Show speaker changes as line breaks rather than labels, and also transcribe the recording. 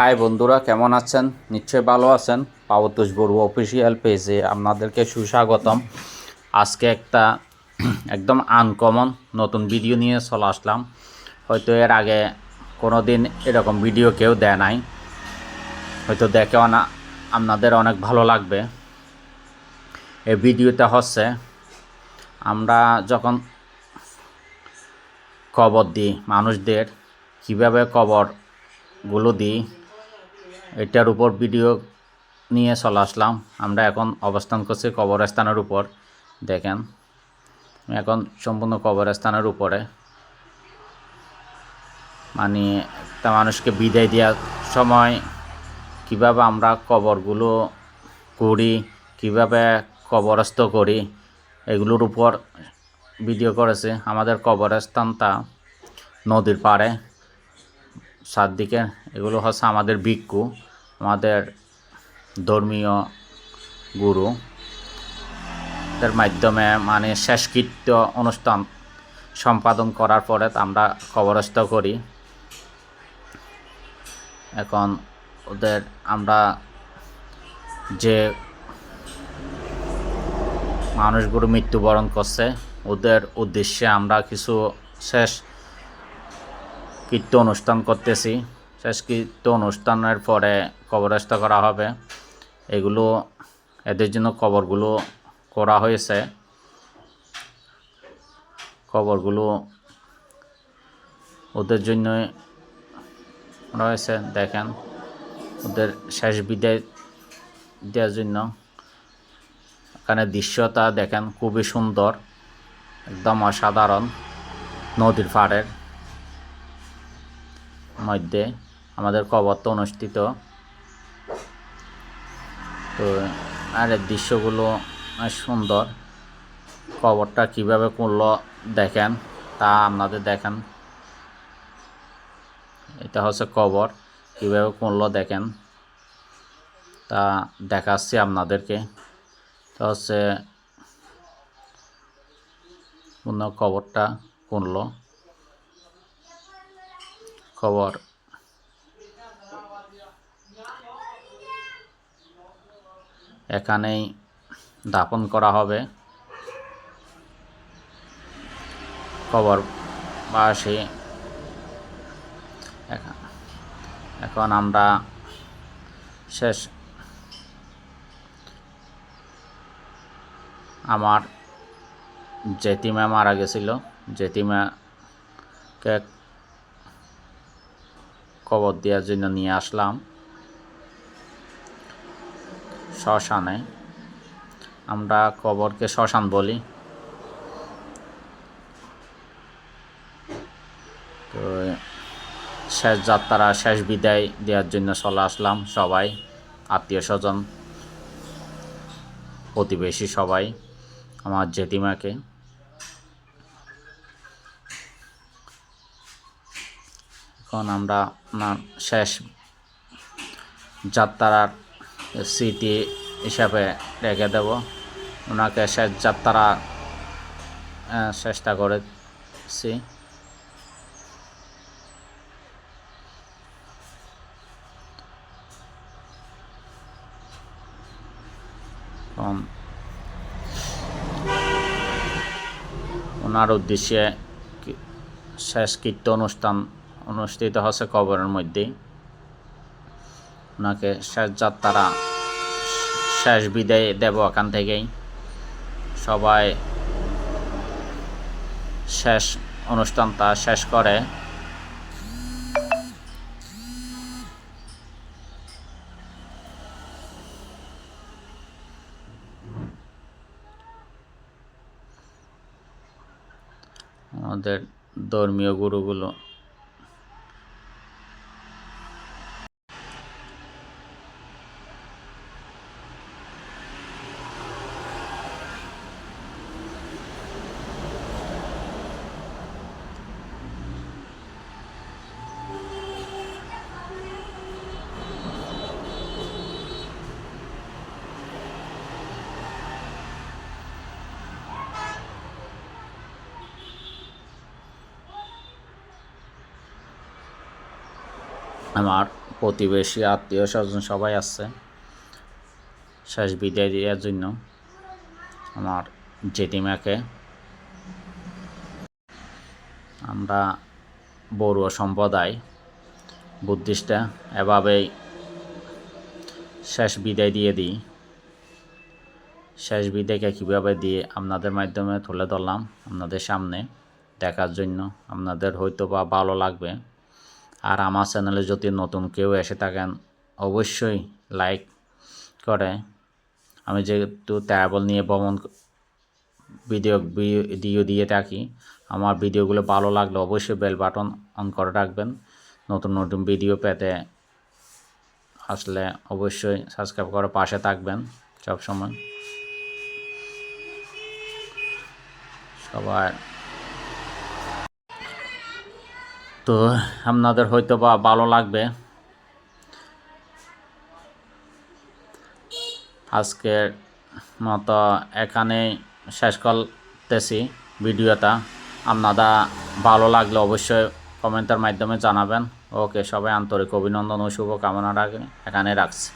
High বন্ধুরা, কেমন আছেন? নিশ্চয়ই ভালো আছেন। পাবতোষ বড়ুয়া অফিসিয়াল পেজে আপনাদেরকে সুস্বাগতম। আজকে একটা একদম আনকমন নতুন ভিডিও নিয়ে চলে আসলাম। হয়তো এর আগে কোনো দিন এরকম ভিডিও কেউ দেয় নাই। হয়তো দেখে না, আপনাদের অনেক ভালো লাগবে। এই ভিডিওটা হচ্ছে, আমরা যখন কবর দিই, মানুষদের কীভাবে কবরগুলো দিই এটার উপর ভিডিও নিয়ে চলে আসলাম। আমরা এখন অবস্থান করছি কবরস্থানের উপর। দেখেন, এখন সম্পূর্ণ কবরস্থানের উপরে। মানে একটা মানুষকে বিদায় দেওয়ার সময় কীভাবে আমরা কবরগুলো করি, কীভাবে কবরস্থ করি, এগুলোর উপর ভিডিও করেছে। আমাদের কবরস্থানটা নদীর পাড়ে। চারদিকে, এগুলো হচ্ছে আমাদের ভিক্ষু, আমাদের ধর্মীয় গুরু। এর মাধ্যমে মানে শেষকৃত্য অনুষ্ঠান সম্পাদন করার পরে আমরা কবরস্থ করি। এখন ওদের আমরা যে মানুষগুলো মৃত্যুবরণ করছে, ওদের উদ্দেশ্যে আমরা কিছু শেষ কীর্ত অনুষ্ঠান করতেছি। শেষ কীর্ত অনুষ্ঠানের পরে কবরস্থ করা হবে। এগুলো, এদের জন্য কবরগুলো করা হয়েছে। কবরগুলো ওদের জন্য রয়েছে, দেখেন। ওদের শেষ বিদায় দেওয়ার জন্য। এখানে দৃশ্যটা দেখেন, খুবই সুন্দর, একদম অসাধারণ, নদীর পাড়ের। মধ্যে আমাদের কবরটা অনুষ্ঠিত। তো আর দৃশ্যগুলো সুন্দর। কবরটা কীভাবে করল দেখেন, তা আপনাদের দেখেন। এটা হচ্ছে কবর, কীভাবে করল দেখেন। তা দেখাচ্ছি আপনাদেরকে। এটা হচ্ছে পূর্ণ কবরটা করল। খবর। এখানেই দাপন করা হবে। খবর বাসে এখন আমরা শেষ। আমার জেতিমা মারা গেছিল। জেতিমাকে কবর দেওয়ার জন্য নিয়ে আসলাম। শ্মশানে। আমরা কবরকে শ্মশান বলি। তো শেষ যাত্রা শেষ বিদায় দেওয়ার জন্য চলে আসলাম সবাই, আত্মীয় স্বজন, প্রতিবেশী সবাই, আমার জেঠিমাকে। এখন আমরা শেষ যাত্রার স্মৃতি হিসাবে রেখে দেব। ওনাকে শেষ যাত্রা চেষ্টা করেছি। ওনার উদ্দেশ্যে শেষ কীর্ত অনুষ্ঠান অনুষ্ঠিত হচ্ছে কবরের মধ্যে। ওনাকে শেষ যাত্রা শেষ বিদায় দেব এখান থেকেই। সবাই শেষ অনুষ্ঠানটা শেষ করে। আমাদের ধর্মীয় গুরুগুলো আমার প্রতিবেশী, আত্মীয় স্বজন সবাই আসছে শেষ বিদায় দেওয়ার জন্য আমার জেঠিমাকে। আমরা বড়ুয়া সম্প্রদায় বুদ্ধিস্টরা এভাবেই শেষ বিদায় দিয়ে দিই। শেষ বিদায়কে কীভাবে দিয়ে আপনাদের মাধ্যমে তুলে ধরলাম আপনাদের সামনে দেখার জন্য। আপনাদের হয়তো বা ভালো লাগবে। আর আমার চ্যানেলে যদি নতুন কেউ এসে থাকেন, অবশ্যই লাইক করে। আমি যেহেতু ট্রাভেল নিয়ে ভ্রমণ ভিডিও ভিডিও দিয়ে থাকি, আমার ভিডিওগুলো ভালো লাগলে অবশ্যই বেল বাটন অন করে রাখবেন। নতুন নতুন ভিডিও পেতে আসলে অবশ্যই সাবস্ক্রাইব করে পাশে থাকবেন সবসময়। সবার তো আপনাদের হয়তো বা ভালো লাগবে। আজকের মতো এখানে শেষ করতেছি ভিডিওটা। আপনারা ভালো লাগলে অবশ্যই কমেন্টের মাধ্যমে জানাবেন। ওকে, সবাই আন্তরিক অভিনন্দন ও শুভকামনা রাখবেন এখানে রাখছি।